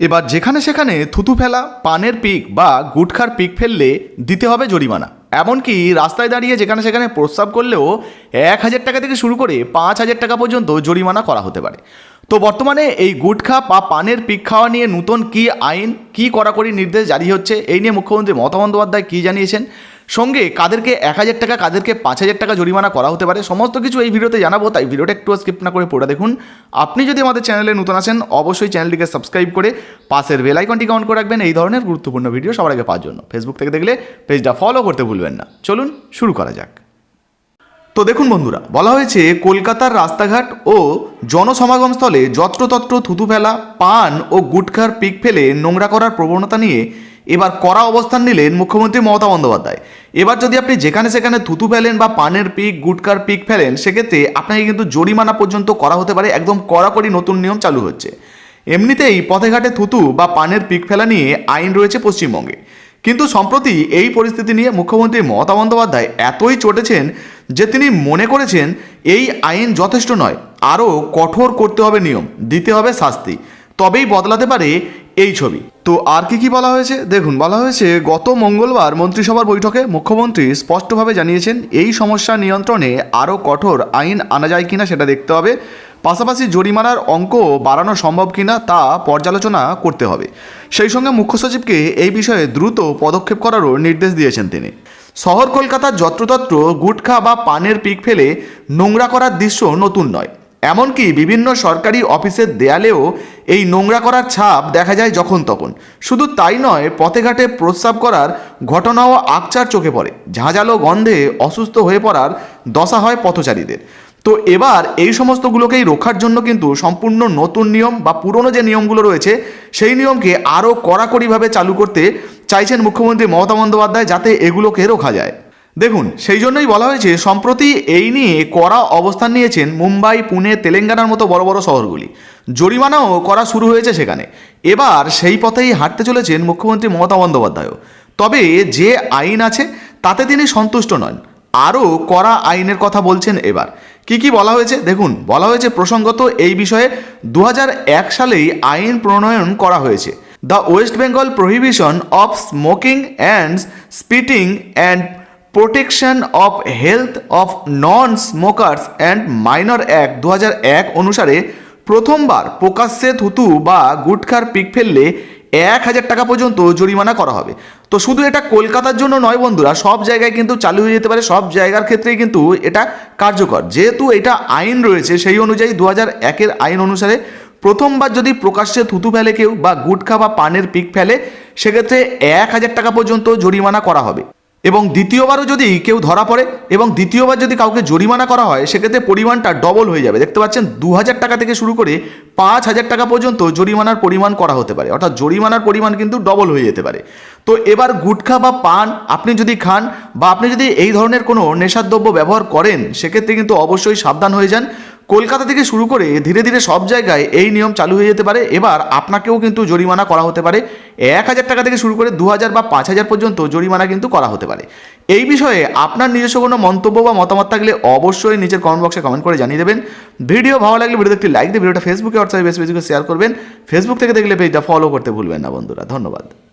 এবার যেখানে সেখানে থুতু ফেলা, পানের পিক বা গুটখার পিক ফেললে দিতে হবে জরিমানা। এমনকি রাস্তায় দাঁড়িয়ে যেখানে সেখানে প্রস্তাব করলেও এক হাজার টাকা থেকে শুরু করে পাঁচ হাজার টাকা পর্যন্ত জরিমানা করা হতে পারে। তো বর্তমানে এই গুটখা বা পানের পিক খাওয়া নিয়ে নতুন কি আইন, কি কড়াকড়ি নির্দেশ জারি হচ্ছে, এই নিয়ে মুখ্যমন্ত্রী মমতা বন্দ্যোপাধ্যায় কী জানিয়েছেন? সঙ্গে কাদেরকে এক হাজার টাকা, কাদেরকে পাঁচ হাজার টাকা জরিমানা করা হতে পারে। সমস্ত কিছু এই ভিডিওতে জানাব, তাই ভিডিওটা একটু স্কিপ না করে পড়ে দেখুন। আপনি যদি আমাদের চ্যানেলে নতুন আসেন অবশ্যই চ্যানেলটিকে সাবস্ক্রাইব করে পাশের বেল আইকনটিকে অন করে রাখবেন। এই ধরনের গুরুত্বপূর্ণ ভিডিও সবার আগে পাওয়ার জন্য। ফেসবুক থেকে দেখলে পেজটা ফলো করতে ভুলবেন না। চলুন শুরু করা যাক। তো দেখুন বন্ধুরা, বলা হয়েছে কলকাতার রাস্তাঘাট ও জনসমাগমস্থলে যত্রতত্র থুতু ফেলা, পান ও গুটখার পিক ফেলে নোংরা করার প্রবণতা নিয়ে এবার কড়া অবস্থান নিলেন মুখ্যমন্ত্রী মমতা বন্দ্যোপাধ্যায়। এবার যদি আপনি যেখানে সেখানে থুতু ফেলেন বা পানের পিক, গুটকার পিক ফেলেন, সেক্ষেত্রে আপনাকে কিন্তু জরিমানা পর্যন্ত করা হতে পারে। একদম কড়াকড়ি নতুন নিয়ম চালু হচ্ছে। এমনিতেই পথে ঘাটে থুতু বা পানের পিক ফেলা নিয়ে আইন রয়েছে পশ্চিমবঙ্গে। কিন্তু সম্প্রতি এই পরিস্থিতি নিয়ে মুখ্যমন্ত্রী মমতা বন্দ্যোপাধ্যায় এতই চটেছেন যে তিনি মনে করেছেন এই আইন যথেষ্ট নয়। আরও কঠোর করতে হবে নিয়ম, দিতে হবে শাস্তি। তবেই বদলাতে পারে এই ছবি। তো আর কি কি বলা হয়েছে? দেখুন, বলা হয়েছে, গত মঙ্গলবার মন্ত্রিসভার বৈঠকে মুখ্যমন্ত্রী স্পষ্টভাবে জানিয়েছেন, এই সমস্যা নিয়ন্ত্রণে আরও কঠোর আইন আনা যায় কিনা সেটা দেখতে হবে। পাশাপাশি জরিমানার অঙ্ক বাড়ানো সম্ভব কিনা তা পর্যালোচনা করতে হবে। সেই সঙ্গে মুখ্য সচিবকে এই বিষয়ে দ্রুত পদক্ষেপ করারও নির্দেশ দিয়েছেন তিনি। শহর কলকাতার যত্রতত্র গুটখা বা পানের পিক ফেলে নোংরা করার দৃশ্য নতুন নয়। এমনকি বিভিন্ন সরকারি অফিসের দেয়ালেও এই নোংরা করার ছাপ দেখা যায় যখন তখন। শুধু তাই নয় পথে ঘাটে প্রস্রাব করার ঘটনাও আকচার চোখে পড়ে। ঝাঁঝালো গন্ধে অসুস্থ হয়ে পড়ার দশা হয় পথচারীদের। তো এবার এই সমস্তগুলোকেই রক্ষার জন্য কিন্তু সম্পূর্ণ নতুন নিয়ম বা পুরনো যে নিয়মগুলো রয়েছে, সেই নিয়মকে আরও কড়াকড়িভাবে চালু করতে চাইছেন মুখ্যমন্ত্রী মমতা বন্দ্যোপাধ্যায় যাতে এগুলোকে রোখা যায়। দেখুন, সেই জন্যই বলা হয়েছে, সম্প্রতি এই নিয়ে কড়া অবস্থান নিয়েছেন মুম্বাই, পুনে, তেলেঙ্গানার মতো বড় বড় শহরগুলি। জরিমানাও করা শুরু হয়েছে সেখানে। এবার সেই পথেই হাঁটতে চলেছেন মুখ্যমন্ত্রী মমতা বন্দ্যোপাধ্যায়ও। তবে যে আইন আছে, তাতে তিনি সন্তুষ্ট নন। আরও কড়া আইনের কথা বলছেন এবার। কি কি বলা হয়েছে? দেখুন, বলা হয়েছে প্রসঙ্গত এই বিষয়ে দু হাজার এক সালেই আইন প্রণয়ন করা হয়েছে। The West Bengal prohibition of smoking and spitting and protection of health of non smokers and minor act দু অনুসারে প্রথমবার প্রকাশ্যে থুতু বা গুটখার পিক ফেললে এক হাজার টাকা পর্যন্ত জরিমানা করা হবে। তো শুধু এটা কলকাতার জন্য নয় বন্ধুরা, সব জায়গায় কিন্তু চালু হয়ে যেতে পারে, সব জায়গার ক্ষেত্রেই কিন্তু এটা কার্যকর। যেহেতু এটা আইন রয়েছে, সেই অনুযায়ী দু হাজার একের আইন অনুসারে প্রথমবার যদি প্রকাশ্যে থুতু ফেলে কেউ বা গুটখা বা পানের পিক ফেলে, সেক্ষেত্রে এক হাজার টাকা পর্যন্ত জরিমানা করা হবে। এবং দ্বিতীয়বারও যদি কেউ ধরা পড়ে এবং দ্বিতীয়বার যদি কাউকে জরিমানা করা হয়, সেক্ষেত্রে পরিমাণটা ডবল হয়ে যাবে। দেখতে পাচ্ছেন দু হাজার টাকা থেকে শুরু করে পাঁচ হাজার টাকা পর্যন্ত জরিমানার পরিমাণ করা হতে পারে। অর্থাৎ জরিমানার পরিমাণ কিন্তু ডবল হয়ে যেতে পারে। তো এবার গুটখা বা পান আপনি যদি খান বা আপনি যদি এই ধরনের কোনো নেশাদ্রব্য ব্যবহার করেন, সেক্ষেত্রে কিন্তু অবশ্যই সাবধান হয়ে যান। কলকাতা থেকে শুরু করে ধীরে ধীরে সব জায়গায় এই নিয়ম চালু হয়ে যেতে পারে। এবার আপনাকেও কিন্তু জরিমানা করা হতে পারে। এক হাজার টাকা থেকে শুরু করে দু হাজার বা পাঁচ হাজার পর্যন্ত জরিমানা কিন্তু করা হতে পারে। এই বিষয়ে আপনার নিজস্ব কোনো মন্তব্য বা মতামত থাকলে অবশ্যই নিজের কমেন্ট বক্সে কমেন্ট করে জানিয়ে দেবেন। ভিডিও ভালো লাগলে ভিডিওতে একটি লাইক দিয়ে ভিডিওটা ফেসবুকে হোয়াটসঅ্যাপে বেশি বেশি শেয়ার করবেন। ফেসবুক থেকে দেখলে পেজটা ফলো করতে ভুলবেন না বন্ধুরা। ধন্যবাদ।